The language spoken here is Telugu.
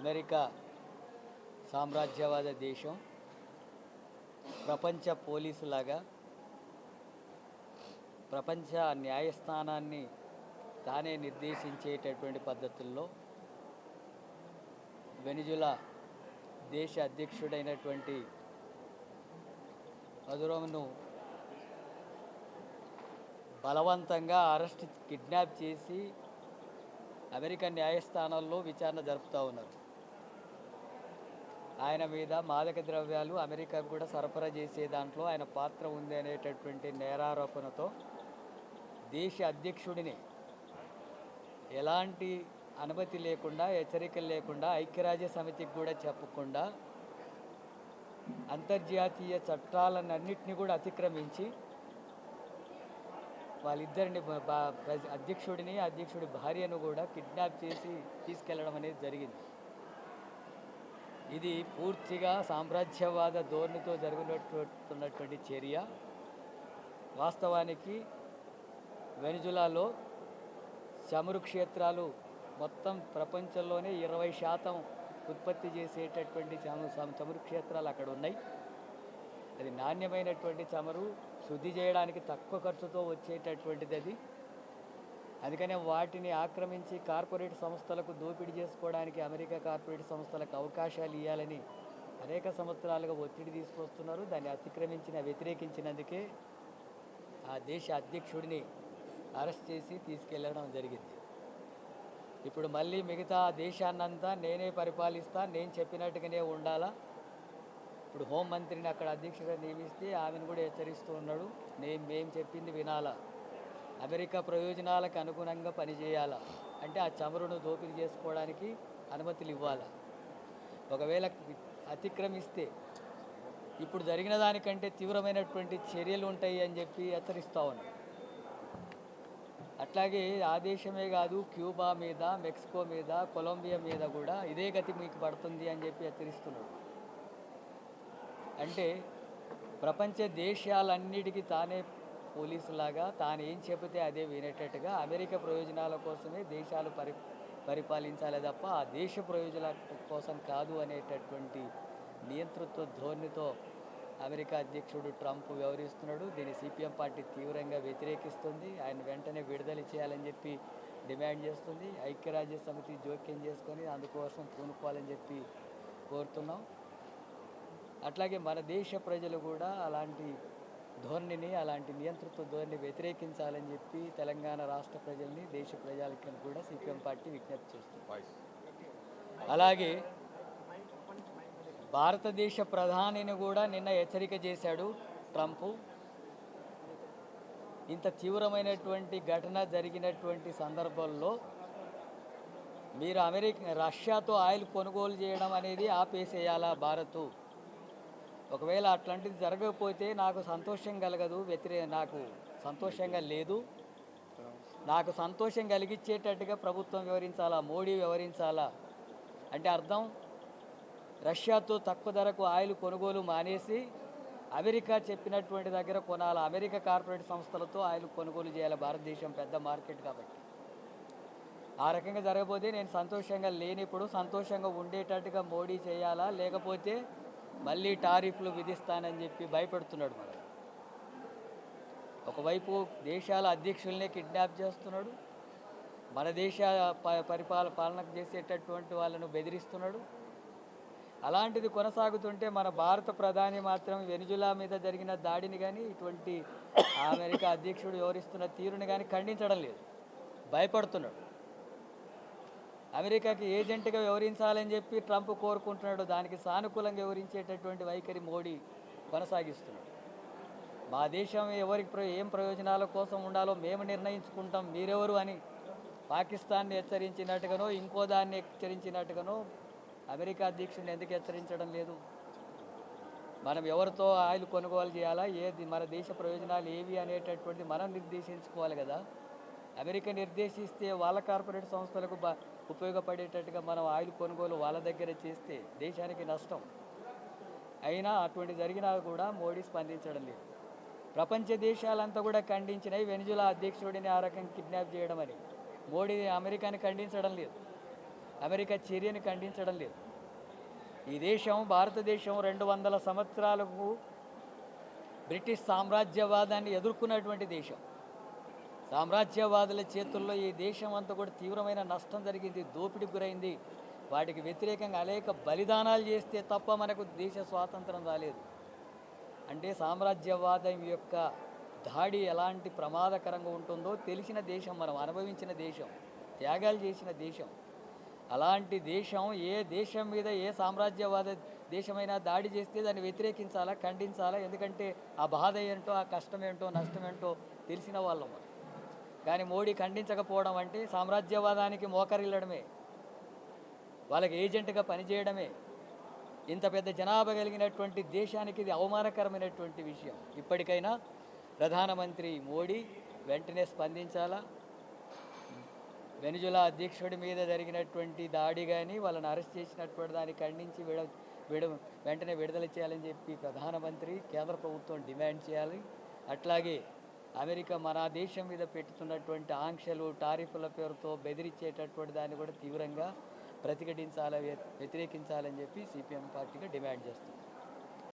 అమెరికా సామ్రాజ్యవాద దేశం ప్రపంచ పోలీసులాగా ప్రపంచ న్యాయస్థానాన్ని తానే నిర్దేశించేటటువంటి పద్ధతుల్లో వెనిజులా దేశ అధ్యక్షుడైనటువంటి మధురమును బలవంతంగా అరెస్ట్ కిడ్నాప్ చేసి అమెరికన్ న్యాయస్థానాల్లో విచారణ జరుపుతూ ఉన్నారు. ఆయన మీద మాదక ద్రవ్యాలు అమెరికా కూడా సరఫరా చేసే దాంట్లో ఆయన పాత్ర ఉంది అనేటటువంటి నేరారోపణతో దేశ అధ్యక్షుడిని ఎలాంటి అనుమతి లేకుండా హెచ్చరికలు లేకుండా ఐక్యరాజ్య సమితికి కూడా చెప్పకుండా అంతర్జాతీయ చట్టాలన్నింటినీ కూడా అతిక్రమించి వాళ్ళిద్దరిని అధ్యక్షుడిని అధ్యక్షుడి భార్యను కూడా కిడ్నాప్ చేసి తీసుకెళ్ళడం అనేది జరిగింది. ఇది పూర్తిగా సామ్రాజ్యవాద ధోరణితో జరుగుతున్నటువంటి చర్య. వాస్తవానికి వెనుజులాలో చమురు క్షేత్రాలు మొత్తం ప్రపంచంలోనే ఇరవై శాతం ఉత్పత్తి చేసేటటువంటి చమురు క్షేత్రాలు అక్కడ ఉన్నాయి. అది నాణ్యమైనటువంటి చమురు శుద్ధి చేయడానికి తక్కువ ఖర్చుతో వచ్చేటటువంటిది అది. అందుకనే వాటిని ఆక్రమించి కార్పొరేట్ సంస్థలకు దోపిడీ చేసుకోవడానికి అమెరికా కార్పొరేట్ సంస్థలకు అవకాశాలు ఇవ్వాలని అనేక సంవత్సరాలుగా ఒత్తిడి తీసుకొస్తున్నారు. దాన్ని అతిక్రమించిన వ్యతిరేకించినందుకే ఆ దేశ అధ్యక్షుడిని అరెస్ట్ చేసి తీసుకెళ్ళడం జరిగింది. ఇప్పుడు మళ్ళీ మిగతా దేశాన్నంతా నేనే పరిపాలిస్తా నేను చెప్పినట్టుగానే ఉండాలా? ఇప్పుడు హోంమంత్రిని అక్కడ అధ్యక్షుడిగా నియమిస్తే ఆమెను కూడా హెచ్చరిస్తూ ఉన్నాడు. నేను మేము చెప్పింది వినాలా? అమెరికా ప్రయోజనాలకు అనుగుణంగా పనిచేయాలా? అంటే ఆ చమురును దోపిడీ చేసుకోవడానికి అనుమతులు ఇవ్వాలా ఒకవేళ అతిక్రమిస్తే ఇప్పుడు జరిగిన దానికంటే తీవ్రమైనటువంటి చర్యలు ఉంటాయి అని చెప్పి హెచ్చరిస్తూ ఉన్నాడు అట్లాగే ఆ దేశమే కాదు క్యూబా మీద మెక్సికో మీద కొలంబియా మీద కూడా ఇదే గతి మీకు పడుతుంది అని చెప్పి హెచ్చరిస్తున్నాడు. అంటే ప్రపంచ దేశాలన్నిటికీ తానే పోలీసులాగా తాను ఏం చెబితే అదే వినేటట్టుగా అమెరికా ప్రయోజనాల కోసమే దేశాలు పరి పరిపాలించాలి తప్ప ఆ దేశ ప్రయోజనాల కోసం కాదు అనేటటువంటి నియంతృత్వ ధోరణితో అమెరికా అధ్యక్షుడు ట్రంప్ వ్యవహరిస్తున్నాడు. దీన్ని సిపిఎం పార్టీ తీవ్రంగా వ్యతిరేకిస్తుంది. ఆయన వెంటనే విడుదల చేయాలని చెప్పి డిమాండ్ చేస్తుంది. ఐక్యరాజ్య సమితి జోక్యం చేసుకొని అందుకోసం పూనుకోవాలని చెప్పి కోరుతున్నాం. అట్లాగే మన దేశ ప్రజలు కూడా అలాంటి ధోరణిని అలాంటి నియంతృత్వ ధోరణి వ్యతిరేకించాలని చెప్పి తెలంగాణ రాష్ట్ర ప్రజల్ని దేశ ప్రజలకి కూడా సిపిఎం పార్టీ విజ్ఞప్తి చేస్తుంది. అలాగే భారతదేశ ప్రధానిని కూడా నిన్న హెచ్చరిక చేశాడు ట్రంప్. ఇంత తీవ్రమైనటువంటి ఘటన జరిగినటువంటి సందర్భంలో మీరు అమెరికా రష్యాతో ఆయిల్ కొనుగోలు చేయడం అనేది ఆపేసేయాలా భారత్? ఒకవేళ అట్లాంటిది జరగకపోతే నాకు సంతోషం కలగదు వ్యతిరేక నాకు సంతోషంగా లేదు. నాకు సంతోషం కలిగించేటట్టుగా ప్రభుత్వం వివరించాలా మోడీ వివరించాలా? అంటే అర్థం? రష్యాతో తక్కువ ధరకు ఆయిల్ కొనుగోలు మానేసి అమెరికా చెప్పినటువంటి దగ్గర కొనాలి? అమెరికా కార్పొరేట్ సంస్థలతో ఆయిల్ కొనుగోలు చేయాలి? భారతదేశం పెద్ద మార్కెట్ కాబట్టి. ఆ రకంగా జరగబోతే నేను సంతోషంగా లేనిప్పుడు సంతోషంగా ఉండేటట్టుగా మోడీ చేయాలా? లేకపోతే మళ్ళీ టారిఫ్లు విధిస్తానని చెప్పి భయపెడుతున్నాడు మరి ఒకవైపు దేశాల అధ్యక్షులనే కిడ్నాప్ చేస్తున్నాడు. మన దేశ ప- పరిపాల పాలన చేసేటటువంటి వాళ్ళను బెదిరిస్తున్నాడు. అలాంటిది కొనసాగుతుంటే మన భారత ప్రధాని మాత్రం వెనుజులా మీద జరిగిన దాడిని కానీ ఇటువంటి అమెరికా అధ్యక్షుడు వివరిస్తున్న తీరుని కానీ ఖండించడం లేదు. భయపడుతున్నాడు. అమెరికాకి ఏజెంట్గా వివరించాలని చెప్పి ట్రంప్ కోరుకుంటున్నాడు. దానికి సానుకూలంగా వివరించేటటువంటి వైఖరి మోడీ కొనసాగిస్తున్నాడు. మా దేశం ఎవరికి ప్ర- ఏం ప్రయోజనాల కోసం ఉండాలో మేము నిర్ణయించుకుంటాం. మీరెవరు అని పాకిస్తాన్ని హెచ్చరించినట్టుగానో ఇంకో దాన్ని హెచ్చరించినట్టుగానో అమెరికా అధ్యక్షుడిని ఎందుకు హెచ్చరించడం లేదు? మనం ఎవరితో ఆయిల్ కొనుగోలు చేయాలా? ఏది? మన దేశ ప్రయోజనాలు ఏవి అనేటటువంటిది మనం నిర్దేశించుకోవాలి కదా. అమెరికా నిర్దేశిస్తే వాళ్ళ కార్పొరేట్ సంస్థలకు బా ఉపయోగపడేటట్టుగా మనం ఆయిల్ కొనుగోలు వాళ్ళ దగ్గర చేస్తే దేశానికి నష్టం. అయినా అటువంటి జరిగినా కూడా మోడీ స్పందించడం లేదు. ప్రపంచ దేశాలంతా కూడా ఖండించినాయి వెనిజులా అధ్యక్షుడిని ఆ రకంగా కిడ్నాప్ చేయడం అని. మోడీ అమెరికాని ఖండించడం లేదు. అమెరికా చర్యని ఖండించడం లేదు. ఈ దేశం భారతదేశం రెండు వందల సంవత్సరాలకు బ్రిటిష్ సామ్రాజ్యవాదాన్ని ఎదుర్కొన్నటువంటి దేశం. సామ్రాజ్యవాదుల చేతుల్లో ఈ దేశం అంతా కూడా తీవ్రమైన నష్టం జరిగింది దోపిడికి గురైంది. వాటికి వ్యతిరేకంగా అనేక బలిదానాలు చేస్తే తప్ప మనకు దేశ స్వాతంత్రం రాలేదు. అంటే సామ్రాజ్యవాదం యొక్క దాడి ఎలాంటి ప్రమాదకరంగా ఉంటుందో తెలిసిన దేశం మనం అనుభవించిన దేశం త్యాగాలు చేసిన దేశం. అలాంటి దేశం ఏ దేశం మీద ఏ సామ్రాజ్యవాద దేశమైనా దాడి చేస్తే దాన్ని వ్యతిరేకించాలా ఖండించాలా? ఎందుకంటే ఆ బాధ ఏంటో ఆ కష్టం ఏంటో నష్టం ఏంటో తెలిసిన వాళ్ళం మనం. కానీ మోడీ ఖండించకపోవడం అంటే సామ్రాజ్యవాదానికి మోకరిల్లడమే. వాళ్ళకి ఏజెంట్గా పనిచేయడమే. ఇంత పెద్ద జనాభా కలిగినటువంటి దేశానికి ఇది అవమానకరమైనటువంటి విషయం. ఇప్పటికైనా ప్రధానమంత్రి మోడీ వెంటనే స్పందించాలా? వెనుజులా అధ్యక్షుడి మీద జరిగినటువంటి దాడి కానీ వాళ్ళని అరెస్ట్ చేసినటువంటి దాన్ని ఖండించి విడ విడ వెంటనే విడుదల చేయాలని చెప్పి ప్రధానమంత్రి కేంద్ర ప్రభుత్వం డిమాండ్ చేయాలి. అట్లాగే అమెరికా మన దేశం మీద పెట్టుతున్నటువంటి ఆంక్షలు టారిఫ్ల పేరుతో బెదిరించేటటువంటి దాన్ని కూడా తీవ్రంగా ప్రతిఘటించాలి వ్యతిరేకించాలని చెప్పి సిపిఎం పార్టీగా డిమాండ్ చేస్తుంది.